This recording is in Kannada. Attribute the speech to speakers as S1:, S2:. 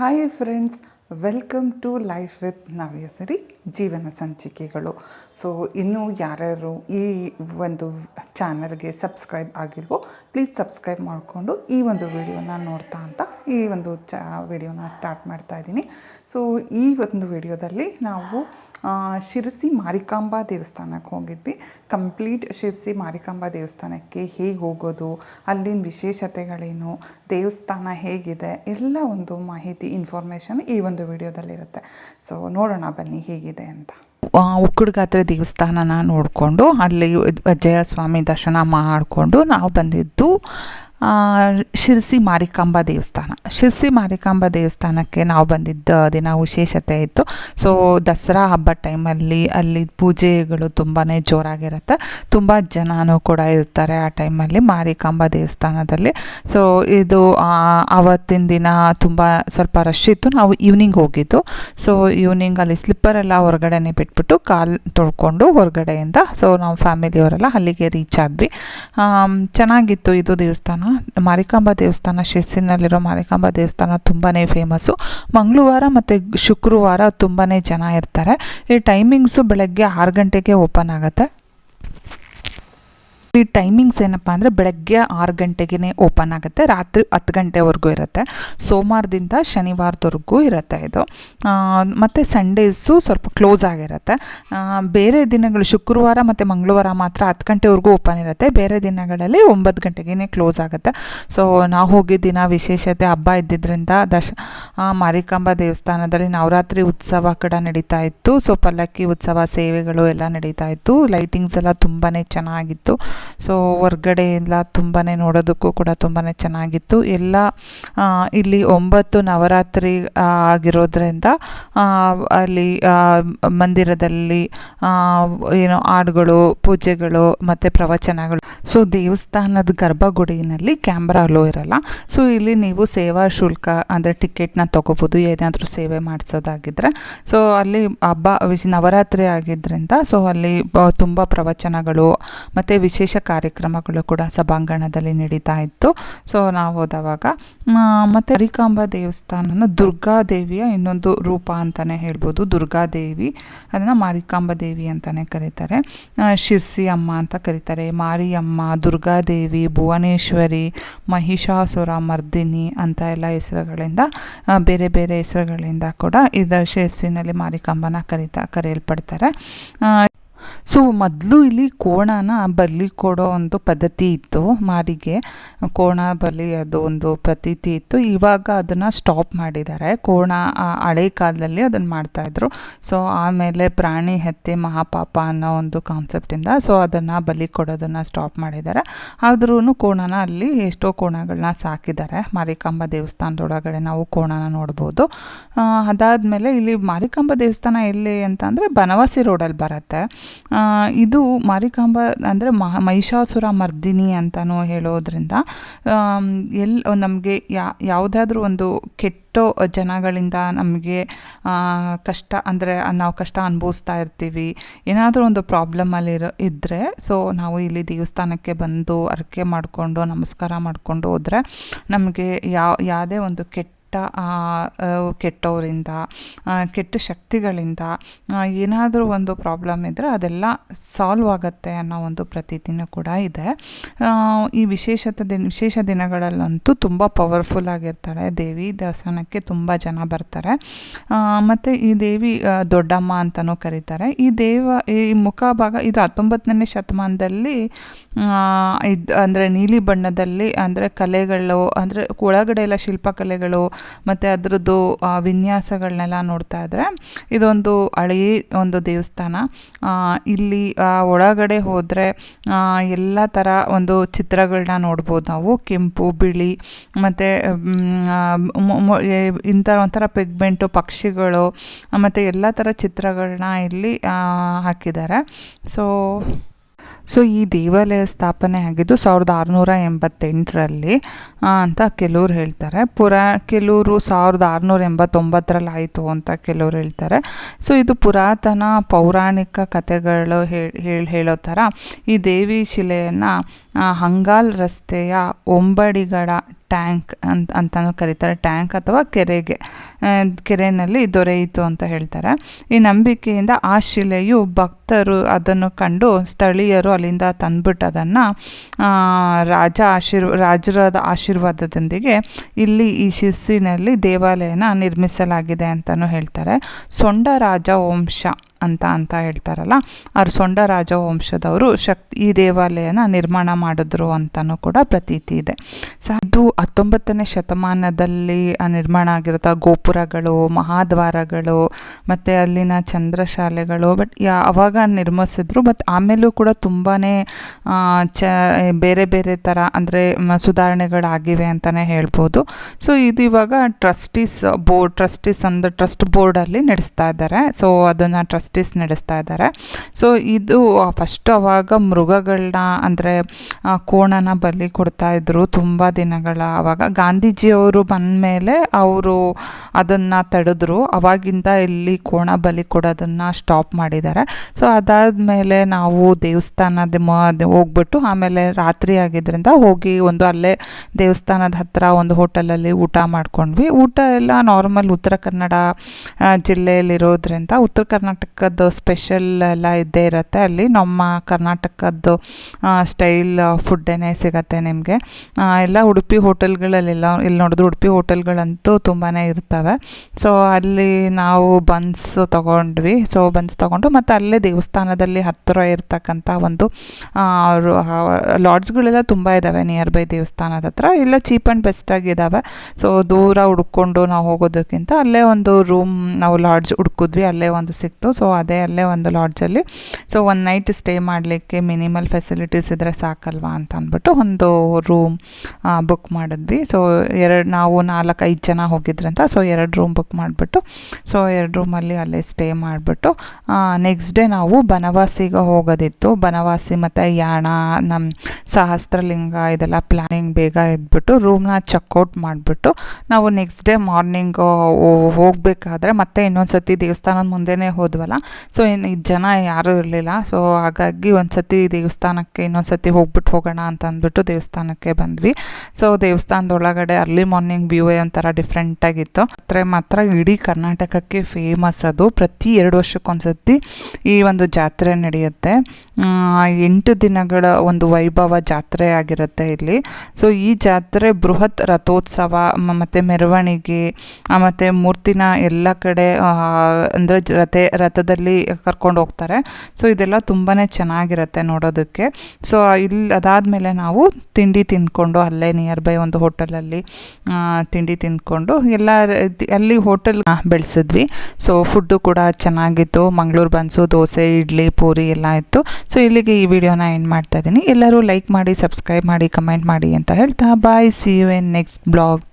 S1: Hi friends, welcome to life with Navyasari ಜೀವನ ಸಂಚಿಕೆಗಳು ಸೊ ಇನ್ನೂ ಯಾರ್ಯಾರು ಈ ಒಂದು ಚಾನಲ್ಗೆ ಸಬ್ಸ್ಕ್ರೈಬ್ ಆಗಿಲ್ವೋ ಪ್ಲೀಸ್ ಸಬ್ಸ್ಕ್ರೈಬ್ ಮಾಡಿಕೊಂಡು ಈ ಒಂದು ವಿಡಿಯೋನ ನೋಡ್ತಾ ಅಂತ ಈ ಒಂದು ಚ ವಿಡಿಯೋನ ಸ್ಟಾರ್ಟ್ ಮಾಡ್ತಾ ಇದ್ದೀನಿ. ಸೊ ಈ ಒಂದು ವಿಡಿಯೋದಲ್ಲಿ ನಾವು ಶಿರಸಿ ಮಾರಿಕಾಂಬಾ ದೇವಸ್ಥಾನಕ್ಕೆ ಹೋಗಿದ್ವಿ. ಕಂಪ್ಲೀಟ್ ಶಿರಸಿ ಮಾರಿಕಾಂಬಾ ದೇವಸ್ಥಾನಕ್ಕೆ ಹೇಗೆ ಹೋಗೋದು, ಅಲ್ಲಿನ ವಿಶೇಷತೆಗಳೇನು, ದೇವಸ್ಥಾನ ಹೇಗಿದೆ, ಎಲ್ಲ ಒಂದು ಮಾಹಿತಿ ಇನ್ಫಾರ್ಮೇಷನ್ ಈ ಒಂದು ವಿಡಿಯೋದಲ್ಲಿರುತ್ತೆ. ಸೊ ನೋಡೋಣ ಬನ್ನಿ ಹೇಗಿದೆ ಅಂತ.
S2: ಉಕ್ಕುಡ್ಗಾತ್ರೆ ದೇವಸ್ಥಾನನ ನೋಡಿಕೊಂಡು ಅಲ್ಲಿ ಅಜ್ಜಯ ಸ್ವಾಮಿ ದರ್ಶನ ಮಾಡಿಕೊಂಡು ನಾವು ಬಂದಿದ್ದು ಶಿರ್ಸಿ ಮಾರಿಕಾಂಬ ದೇವಸ್ಥಾನ. ಶಿರ್ಸಿ ಮಾರಿಕಾಂಬ ದೇವಸ್ಥಾನಕ್ಕೆ ನಾವು ಬಂದಿದ್ದ ದಿನ ವಿಶೇಷತೆ ಇತ್ತು. ಸೊ ದಸರಾ ಹಬ್ಬ ಟೈಮಲ್ಲಿ ಅಲ್ಲಿ ಪೂಜೆಗಳು ತುಂಬಾ ಜೋರಾಗಿರುತ್ತೆ. ತುಂಬ ಜನನೂ ಕೂಡ ಇರ್ತಾರೆ ಆ ಟೈಮಲ್ಲಿ ಮಾರಿಕಾಂಬ ದೇವಸ್ಥಾನದಲ್ಲಿ. ಸೊ ಇದು ಆವತ್ತಿನ ದಿನ ತುಂಬ ಸ್ವಲ್ಪ ರಶ್ ಇತ್ತು. ನಾವು ಈವ್ನಿಂಗ್ ಹೋಗಿದ್ದು. ಸೊ ಈವ್ನಿಂಗ್ ಅಲ್ಲಿ ಸ್ಲಿಪ್ಪರ್ ಎಲ್ಲ ಹೊರಗಡೆನೆ ಬಿಟ್ಬಿಟ್ಟು ಕಾಲು ತೊಳ್ಕೊಂಡು ಹೊರಗಡೆಯಿಂದ ಸೊ ನಾವು ಫ್ಯಾಮಿಲಿಯವರೆಲ್ಲ ಅಲ್ಲಿಗೆ ರೀಚ್ ಆದ್ವಿ. ಚೆನ್ನಾಗಿತ್ತು ಇದು ದೇವಸ್ಥಾನ. ಮಾರಿಕಾಂಬ ದೇವಸ್ಥಾನ, ಶಿರ್ಸಿನಲ್ಲಿರೋ ಮಾರಿಕಾಂಬ ದೇವಸ್ಥಾನ ತುಂಬಾ ಫೇಮಸ್ಸು ಮಂಗಳವಾರ ಮತ್ತು ಶುಕ್ರವಾರ ತುಂಬಾ ಜನ ಇರ್ತಾರೆ. ಈ ಟೈಮಿಂಗ್ಸು ಬೆಳಗ್ಗೆ ಆರು ಗಂಟೆಗೆ ಓಪನ್ ಆಗುತ್ತೆ. ಈ ಟೈಮಿಂಗ್ಸ್ ಏನಪ್ಪ ಅಂದರೆ ಬೆಳಗ್ಗೆ ಆರು ಗಂಟೆಗೆ ಓಪನ್ ಆಗುತ್ತೆ. ರಾತ್ರಿ ಹತ್ತು ಗಂಟೆವರೆಗೂ ಇರುತ್ತೆ. ಸೋಮವಾರದಿಂದ ಶನಿವಾರದವರೆಗೂ ಇರುತ್ತೆ ಇದು. ಮತ್ತು ಸಂಡೇಸು ಸ್ವಲ್ಪ ಕ್ಲೋಸ್ ಆಗಿರುತ್ತೆ. ಬೇರೆ ದಿನಗಳು ಶುಕ್ರವಾರ ಮತ್ತು ಮಂಗಳವಾರ ಮಾತ್ರ ಹತ್ತು ಗಂಟೆವರೆಗೂ ಓಪನ್ ಇರುತ್ತೆ. ಬೇರೆ ದಿನಗಳಲ್ಲಿ ಒಂಬತ್ತು ಗಂಟೆಗೇ ಕ್ಲೋಸ್ ಆಗುತ್ತೆ. ಸೊ ನಾವು ಹೋಗಿದ್ದ ದಿನ ವಿಶೇಷತೆ ಹಬ್ಬ ಇದ್ದಿದ್ದರಿಂದ ದಶ ಮಾರಿಕಾಂಬ ದೇವಸ್ಥಾನದಲ್ಲಿ ನವರಾತ್ರಿ ಉತ್ಸವ ಕೂಡ ನಡೀತಾ ಇತ್ತು. ಸೊ, ಪಲ್ಲಕ್ಕಿ ಉತ್ಸವ ಸೇವೆಗಳು ಎಲ್ಲ ನಡೀತಾ ಇತ್ತು. ಲೈಟಿಂಗ್ಸ್ ಎಲ್ಲ ತುಂಬಾ ಚೆನ್ನಾಗಿತ್ತು. ಸೊ ಹೊರ್ಗಡೆಯಿಂದ ತುಂಬಾ ನೋಡೋದಕ್ಕೂ ಕೂಡ ತುಂಬಾ ಚೆನ್ನಾಗಿತ್ತು. ಎಲ್ಲ ಇಲ್ಲಿ ಒಂಬತ್ತು ನವರಾತ್ರಿ ಆಗಿರೋದ್ರಿಂದ ಅಲ್ಲಿ ಮಂದಿರದಲ್ಲಿ ಏನು ಹಾಡುಗಳು, ಪೂಜೆಗಳು, ಮತ್ತು ಪ್ರವಚನಗಳು. ಸೊ ದೇವಸ್ಥಾನದ ಗರ್ಭಗುಡಿನಲ್ಲಿ ಕ್ಯಾಮ್ರಾ ಅಲೋ ಇರಲ್ಲ. ಸೊ ಇಲ್ಲಿ ನೀವು ಸೇವಾ ಶುಲ್ಕ, ಅಂದರೆ ಟಿಕೆಟ್ನ ತೊಗೋಬೋದು, ಏನಾದರೂ ಸೇವೆ ಮಾಡಿಸೋದಾಗಿದ್ದರೆ ಸೊ ಅಲ್ಲಿ ಹಬ್ಬ ನವರಾತ್ರಿ ಆಗಿದ್ದರಿಂದ ಸೊ ಅಲ್ಲಿ ತುಂಬ ಪ್ರವಚನಗಳು, ಮತ್ತು ವಿಶೇಷ ಕಾರ್ಯಕ್ರಮಗಳು ಕೂಡ ಸಭಾಂಗಣದಲ್ಲಿ ನಡೀತಾ ಇತ್ತು. ಸೊ ನಾವು ಹೋದವಾಗ ಮತ್ತು ಹರಿಕಾಂಬ ದೇವಸ್ಥಾನನ ದುರ್ಗಾದೇವಿಯ ಇನ್ನೊಂದು ರೂಪ ಅಂತಲೇ ಹೇಳ್ಬೋದು. ದುರ್ಗಾದೇವಿ ಅದನ್ನು ಮಾರಿಕಾಂಬ ದೇವಿ ಅಂತಲೇ ಕರೀತಾರೆ. ಶಿರ್ಸಿ ಅಮ್ಮ ಅಂತ ಕರೀತಾರೆ. ಮಾರಿಯಮ್ಮ ದುರ್ಗಾದೇವಿ ಭುವನೇಶ್ವರಿ, ಮಹಿಷಾಸುರ, ಮರ್ದಿನಿ ಅಂತ ಎಲ್ಲ ಹೆಸರುಗಳಿಂದ ಬೇರೆ ಬೇರೆ ಹೆಸರುಗಳಿಂದ ಕೂಡ ಇದು ಶಿರ್ಸಿನಲ್ಲಿ ಮಾರಿಕಾಂಬನ ಕರೀತಾ, ಕರೆಯಲ್ಪಡ್ತಾರೆ. ಸೊ, ಮೊದಲು ಇಲ್ಲಿ ಕೋಣನ ಬಲಿ ಕೊಡೋ ಒಂದು ಪದ್ಧತಿ ಇತ್ತು, ಮಾರಿಗೆ. ಕೋಣ ಬಲಿ ಅದು ಒಂದು ಪ್ರತೀತಿ ಇತ್ತು. ಇವಾಗ ಅದನ್ನು ಸ್ಟಾಪ್ ಮಾಡಿದ್ದಾರೆ. ಕೋಣ ಹಳೆ ಕಾಲದಲ್ಲಿ ಅದನ್ನು ಮಾಡ್ತಾಯಿದ್ರು ಸೊ, ಆಮೇಲೆ ಪ್ರಾಣಿ ಹತ್ಯೆ, ಮಹಾಪಾಪ ಅನ್ನೋ ಒಂದು ಕಾನ್ಸೆಪ್ಟಿಂದ ಸೊ, ಅದನ್ನು ಬಲಿ ಕೊಡೋದನ್ನು ಸ್ಟಾಪ್ ಮಾಡಿದ್ದಾರೆ. ಆದ್ರೂ ಕೋಣನ ಅಲ್ಲಿ ಎಷ್ಟೋ ಕೋಣಗಳನ್ನ ಸಾಕಿದ್ದಾರೆ. ಮಾರಿಕಾಂಬ ದೇವಸ್ಥಾನದೊಳಗಡೆ ನಾವು ಕೋಣನ ನೋಡ್ಬೋದು. ಅದಾದಮೇಲೆ ಇಲ್ಲಿ ಮಾರಿಕಾಂಬ ದೇವಸ್ಥಾನ ಎಲ್ಲಿ ಅಂತ ಅಂದರೆ, ಬನವಾಸಿ ರೋಡಲ್ಲಿ ಬರುತ್ತೆ. ಇದು ಮಾರಿಕಾಂಬ ಅಂದರೆ ಮಹ, ಮಹಿಷಾಸುರ ಮರ್ದಿನಿ ಅಂತಲೂ ಹೇಳೋದ್ರಿಂದ ಎಲ್ಲಿ ನಮಗೆ ಯಾ, ಯಾವುದಾದ್ರೂ ಒಂದು ಕೆಟ್ಟ ಜನಗಳಿಂದ ನಮಗೆ ಕಷ್ಟ ಅಂದರೆ ನಾವು ಕಷ್ಟ ಅನುಭವಿಸ್ತಾ ಇರ್ತೀವಿ, ಏನಾದರೂ ಒಂದು ಪ್ರಾಬ್ಲಮಲ್ಲಿರೋ ಇದ್ದರೆ ಸೊ ನಾವು ಇಲ್ಲಿ ದೇವಸ್ಥಾನಕ್ಕೆ ಬಂದು ಅರಕೆ ಮಾಡಿಕೊಂಡು ನಮಸ್ಕಾರ ಮಾಡಿಕೊಂಡು ಹೋದರೆ ನಮಗೆ ಯಾವ ಯಾವುದೇ ಒಂದು ಕೆಟ್ಟ ಆ, ಕೆಟ್ಟವರಿಂದ ಕೆಟ್ಟ ಶಕ್ತಿಗಳಿಂದ ಏನಾದರೂ ಒಂದು ಪ್ರಾಬ್ಲಮ್ ಇದ್ದರೆ ಅದೆಲ್ಲ ಸಾಲ್ವ್ ಆಗುತ್ತೆ ಅನ್ನೋ ಒಂದು ಪ್ರತೀತಿನೂ ಕೂಡ ಇದೆ. ಈ ವಿಶೇಷತೆ ದಿನ ವಿಶೇಷ ದಿನಗಳಲ್ಲಂತೂ ತುಂಬ ಪವರ್ಫುಲ್ ಆಗಿರ್ತಾಳೆ ದೇವಿ ದೇವಸ್ಥಾನಕ್ಕೆ ತುಂಬ ಜನ ಬರ್ತಾರೆ. ಮತ್ತು ಈ ದೇವಿ ದೊಡ್ಡಮ್ಮ ಅಂತಲೂ ಕರೀತಾರೆ. ಈ ದೇವ ಈ ಮುಖಭಾಗ ಇದು ಹತ್ತೊಂಬತ್ತನೇ ಶತಮಾನದಲ್ಲಿ ಇದು ಅಂದರೆ ನೀಲಿ ಬಣ್ಣದಲ್ಲಿ ಅಂದರೆ ಕಲೆಗಳು ಅಂದರೆ ಒಳಗಡೆ ಎಲ್ಲ ಶಿಲ್ಪಕಲೆಗಳು ಮತ್ತು ಅದರದ್ದು ವಿನ್ಯಾಸಗಳನ್ನೆಲ್ಲ ನೋಡ್ತಾ ಇದ್ದರೆ ಇದೊಂದು ಹಳೆಯ ಒಂದು ದೇವಸ್ಥಾನ. ಇಲ್ಲಿ ಒಳಗಡೆ ಹೋದರೆ ಎಲ್ಲ ಥರ ಒಂದು ಚಿತ್ರಗಳನ್ನ ನೋಡ್ಬೋದು ನಾವು. ಕೆಂಪು, ಬಿಳಿ, ಮತ್ತು ಇಂಥ ಒಂಥರ ಪೆಗ್ಮೆಂಟು ಪಕ್ಷಿಗಳು, ಮತ್ತು ಎಲ್ಲ ಥರ ಚಿತ್ರಗಳನ್ನ ಇಲ್ಲಿ ಹಾಕಿದ್ದಾರೆ. ಸೊ ಸೊ ಈ ದೇವಾಲಯ ಸ್ಥಾಪನೆ ಆಗಿದ್ದು ಸಾವಿರದ ಆರುನೂರ ಎಂಬತ್ತೆಂಟರಲ್ಲಿ ಅಂತ ಕೆಲವ್ರು ಹೇಳ್ತಾರೆ. ಪುರ, ಕೆಲವರು ಸಾವಿರದ ಆರುನೂರ ಎಂಬತ್ತೊಂಬತ್ತರಲ್ಲಿ ಆಯಿತು ಅಂತ ಕೆಲವ್ರು ಹೇಳ್ತಾರೆ. ಸೊ ಇದು ಪುರಾತನ ಪೌರಾಣಿಕ ಕಥೆಗಳು ಹೇಳಿ ಹೇಳೋ ಥರ ಈ ದೇವಿ ಶಿಲೆಯನ್ನು ಹಂಗಾಲ್ ರಸ್ತೆಯ ಒಂಬಡಿಗಡ ಟ್ಯಾಂಕ್ ಅಂತ ಅಂತಲೂ ಕರೀತಾರೆ, ಟ್ಯಾಂಕ್ ಅಥವಾ ಕೆರೆಗೆ. ಕೆರೆಯಲ್ಲಿ ದೊರೆಯಿತು ಅಂತ ಹೇಳ್ತಾರೆ. ಈ ನಂಬಿಕೆಯಿಂದ ಆ ಶಿಲೆಯು ಭಕ್ತರು ಅದನ್ನು ಕಂಡು ಸ್ಥಳೀಯರು ಅಲ್ಲಿಂದ ತಂದ್ಬಿಟ್ಟು ಅದನ್ನು ರಾಜ ಆಶೀರ್, ರಾಜರದ ಆಶೀರ್ವಾದದೊಂದಿಗೆ ಇಲ್ಲಿ ಈ ಶಿಸ್ಸಿನಲ್ಲಿ ದೇವಾಲಯನ ನಿರ್ಮಿಸಲಾಗಿದೆ ಅಂತಲೂ ಹೇಳ್ತಾರೆ. ಸೊಂಡ ರಾಜ ವಂಶ. ಅಂತ ಅಂತ ಹೇಳ್ತಾರಲ್ಲ. ಅವ್ರು ಸೊಂಡ ರಾಜವಂಶದವರು ಶಕ್, ಈ ದೇವಾಲಯನ ನಿರ್ಮಾಣ ಮಾಡಿದ್ರು ಅಂತಲೂ ಕೂಡ ಪ್ರತೀತಿ ಇದೆ. ಸೊ ಅದು ಹತ್ತೊಂಬತ್ತನೇ ಶತಮಾನದಲ್ಲಿ ನಿರ್ಮಾಣ ಆಗಿರುತ್ತೆ ಗೋಪುರಗಳು, ಮಹಾದ್ವಾರಗಳು, ಮತ್ತು ಅಲ್ಲಿನ ಚಂದ್ರಶಾಲೆಗಳು, ಬಟ್ ಯಾ, ಅವಾಗ ನಿರ್ಮಿಸಿದ್ರು, ಬಟ್ ಆಮೇಲೂ ಕೂಡ ತುಂಬಾ ಚ ಬೇರೆ ಬೇರೆ ಥರ ಅಂದರೆ ಸುಧಾರಣೆಗಳಾಗಿವೆ ಅಂತಲೇ ಹೇಳ್ಬೋದು. ಸೊ, ಇದು ಇವಾಗ ಟ್ರಸ್ಟೀಸ್ ಬೋರ್ಡ್, ಟ್ರಸ್ಟೀಸ್ ಅಂದ್ರೆ ಟ್ರಸ್ಟ್ ಬೋರ್ಡಲ್ಲಿ ನಡೆಸ್ತಾ ಇದ್ದಾರೆ. ಸೊ, ಅದನ್ನು ಟ್ರಸ್ಟೀಸ್ ನಡೆಸ್ತಾ ಇದ್ದಾರೆ ಸೊ ಇದು ಫಸ್ಟ್ ಅವಾಗ ಮೃಗಗಳನ್ನ ಅಂದರೆ ಕೋಣನ ಬಲಿ ಕೊಡ್ತಾ ಇದ್ರು ತುಂಬ ದಿನಗಳ. ಅವಾಗ ಗಾಂಧೀಜಿಯವರು ಬಂದ ಮೇಲೆ ಅವರು ಅದನ್ನು ತಡೆದ್ರು. ಅವಾಗಿಂದ ಇಲ್ಲಿ ಕೋಣ ಬಲಿ ಕೊಡೋದನ್ನು ಸ್ಟಾಪ್ ಮಾಡಿದ್ದಾರೆ. ಸೊ ಅದಾದಮೇಲೆ ನಾವು ದೇವಸ್ಥಾನದ ಹೋಗ್ಬಿಟ್ಟು ಆಮೇಲೆ ರಾತ್ರಿ ಆಗಿದ್ದರಿಂದ ಹೋಗಿ ಒಂದು ಅಲ್ಲೇ ದೇವಸ್ಥಾನದ ಹತ್ತಿರ ಒಂದು ಹೋಟೆಲಲ್ಲಿ ಊಟ ಮಾಡ್ಕೊಂಡ್ವಿ. ಊಟ ಎಲ್ಲ ನಾರ್ಮಲ್ ಉತ್ತರ ಕನ್ನಡ ಜಿಲ್ಲೆಯಲ್ಲಿರೋದ್ರಿಂದ ಉತ್ತರ ಕರ್ನಾಟಕದ ಸ್ಪೆಷಲ್ ಎಲ್ಲ ಇದ್ದೇ ಇರುತ್ತೆ. ಅಲ್ಲಿ ನಮ್ಮ ಕರ್ನಾಟಕದ್ದು ಸ್ಟೈಲ್ ಫುಡ್ಡೇ ಸಿಗತ್ತೆ ನಿಮಗೆ. ಎಲ್ಲ ಉಡುಪಿ ಹೋಟೆಲ್ಗಳಲ್ಲೆಲ್ಲ ಇಲ್ಲಿ ನೋಡಿದ್ರು ಉಡುಪಿ ಹೋಟೆಲ್ಗಳಂತೂ ತುಂಬಾ ಇರ್ತವೆ. ಸೊ ಅಲ್ಲಿ ನಾವು ಬನ್ಸ್ ತೊಗೊಂಡ್ವಿ. ಸೊ ಬನ್ಸ್ ತೊಗೊಂಡು ಮತ್ತು ಅಲ್ಲೇ ದೇವಸ್ಥಾನದಲ್ಲಿ ಹತ್ತಿರ ಇರ್ತಕ್ಕಂಥ ಒಂದು ಲಾಡ್ಜ್ಗಳೆಲ್ಲ ತುಂಬ ಇದ್ದಾವೆ ನಿಯರ್ ಬೈ ದೇವಸ್ಥಾನದ ಹತ್ರ. ಎಲ್ಲ ಚೀಪ್ ಆ್ಯಂಡ್ ಬೆಸ್ಟಾಗಿದ್ದಾವೆ ಸೊ ದೂರ ಹುಡ್ಕೊಂಡು ನಾವು ಹೋಗೋದಕ್ಕಿಂತ ಅಲ್ಲೇ ಒಂದು ರೂಮ್ ನಾವು ಲಾಡ್ಜ್ ಹುಡ್ಕಿದ್ವಿ. ಅಲ್ಲೇ ಒಂದು ಸಿಕ್ತು. ಸೊ ಅದೇ ಅಲ್ಲೇ ಒಂದು ಲಾಡ್ಜಲ್ಲಿ. ಸೊ ಒಂದು ನೈಟ್ ಸ್ಟೇ ಮಾಡಲಿಕ್ಕೆ ಮಿನಿಮಲ್ ಫೆಸಿಲಿಟೀಸ್ ಇದ್ದರೆ ಸಾಕಲ್ವಾ ಅಂತ ಅಂದ್ಬಿಟ್ಟು ಒಂದು ರೂಮ್ ಬುಕ್ ಮಾಡಿದ್ವಿ. ಸೊ ಎರಡು, ನಾವು ನಾಲ್ಕು, ಐದು ಜನ ಹೋಗಿದ್ರಂತ. ಸೊ ಎರಡು ರೂಮ್ ಬುಕ್ ಮಾಡಿಬಿಟ್ಟು ಸೊ ಎರಡು ರೂಮಲ್ಲಿ ಅಲ್ಲೇ ಸ್ಟೇ ಮಾಡಿಬಿಟ್ಟು ನೆಕ್ಸ್ಟ್ ಡೇ ನಾವು ಬನವಾಸಿಗೆ ಹೋಗೋದಿತ್ತು. ಬನವಾಸಿ ಮತ್ತು ಯಾಣ ನಮ್ಮ ಸಹಸ್ರಲಿಂಗ ಇದೆಲ್ಲ ಪ್ಲ್ಯಾನಿಂಗ್ ಬೇಗ ಇದ್ಬಿಟ್ಟು ರೂಮ್ನ ಚೆಕ್ಔಟ್ ಮಾಡಿಬಿಟ್ಟು ನಾವು ನೆಕ್ಸ್ಟ್ ಡೇ ಮಾರ್ನಿಂಗ್ ಹೋಗಬೇಕಾದ್ರೆ ಮತ್ತೆ ಇನ್ನೊಂದು ಸತಿ ದೇವಸ್ಥಾನದ ಮುಂದೆನೇ ಹೋದ್ವಲ್ಲ ಸೊ ಇನ್ನು ಜನ ಯಾರೂ ಇರಲಿಲ್ಲ. ಸೊ ಹಾಗಾಗಿ ಒಂದು ಸತಿ ದೇವಸ್ಥಾನಕ್ಕೆ ಇನ್ನೊಂದು ಸತಿ ಹೋಗ್ಬಿಟ್ಟು ಹೋಗೋಣ ಅಂತ ಅಂದ್ಬಿಟ್ಟು ದೇವಸ್ಥಾನಕ್ಕೆ ಬಂದ್ವಿ. ಸೊ ದೇವಸ್ಥಾನದೊಳಗಡೆ ಅರ್ಲಿ ಮಾರ್ನಿಂಗ್ ವ್ಯೂವೇ ಒಂಥರ ಡಿಫ್ರೆಂಟಾಗಿತ್ತು ಆದರೆ ಮಾತ್ರ ಇಡೀ ಕರ್ನಾಟಕಕ್ಕೆ ಫೇಮಸ್ ಅದು. ಪ್ರತಿ ಎರಡು ವರ್ಷಕ್ಕೊಂದ್ಸತಿ ಈ ಒಂದು ಜಾತ್ರೆ ನಡೆಯುತ್ತೆ. ಎಂಟು ದಿನಗಳ ಒಂದು ವೈಭವ ಜಾತ್ರೆ ಆಗಿರುತ್ತೆ ಇಲ್ಲಿ. ಸೊ ಈ ಜಾತ್ರೆ ಬೃಹತ್ ರಥೋತ್ಸವ ಮತ್ತು ಮೆರವಣಿಗೆ ಮತ್ತು ಮೂರ್ತಿನ ಎಲ್ಲ ಕಡೆ ಅಂದರೆ ರಥ ರಥದಲ್ಲಿ ಕರ್ಕೊಂಡು ಹೋಗ್ತಾರೆ. ಸೊ ಇದೆಲ್ಲ ತುಂಬಾ ಚೆನ್ನಾಗಿರುತ್ತೆ ನೋಡೋದಕ್ಕೆ. ಸೊ ಇಲ್ಲಿ ಅದಾದಮೇಲೆ ನಾವು ತಿಂಡಿ ತಿಂದ್ಕೊಂಡು ಅಲ್ಲೇ ನಿಯರ್ ಬೈ ಒಂದು ಹೋಟೆಲಲ್ಲಿ ತಿಂಡಿ ತಿಂದ್ಕೊಂಡು ಎಲ್ಲ ಅಲ್ಲಿ ಹೋಟೆಲ್ ಬೆಳೆಸಿದ್ವಿ. ಸೊ ಫುಡ್ಡು ಕೂಡ ಚೆನ್ನಾಗಿತ್ತು. ಮಂಗಳೂರು ಬನ್ಸು, ದೋಸೆ, ಇಡ್ಲಿ, ಪೂರಿ ಎಲ್ಲ ಇತ್ತು ಸೊ ಇಲ್ಲಿಗೆ ಈ ವಿಡಿಯೋನ ಎಂಡ್ ಮಾಡ್ತಾ ಇದ್ದೀನಿ. ಎಲ್ಲರೂ ಲೈಕ್ ಮಾಡಿ ಸಬ್ಸ್ಕ್ರೈಬ್ ಮಾಡಿ ಕಮೆಂಟ್ ಮಾಡಿ ಅಂತ ಹೇಳ್ತಾ bye see you in next blog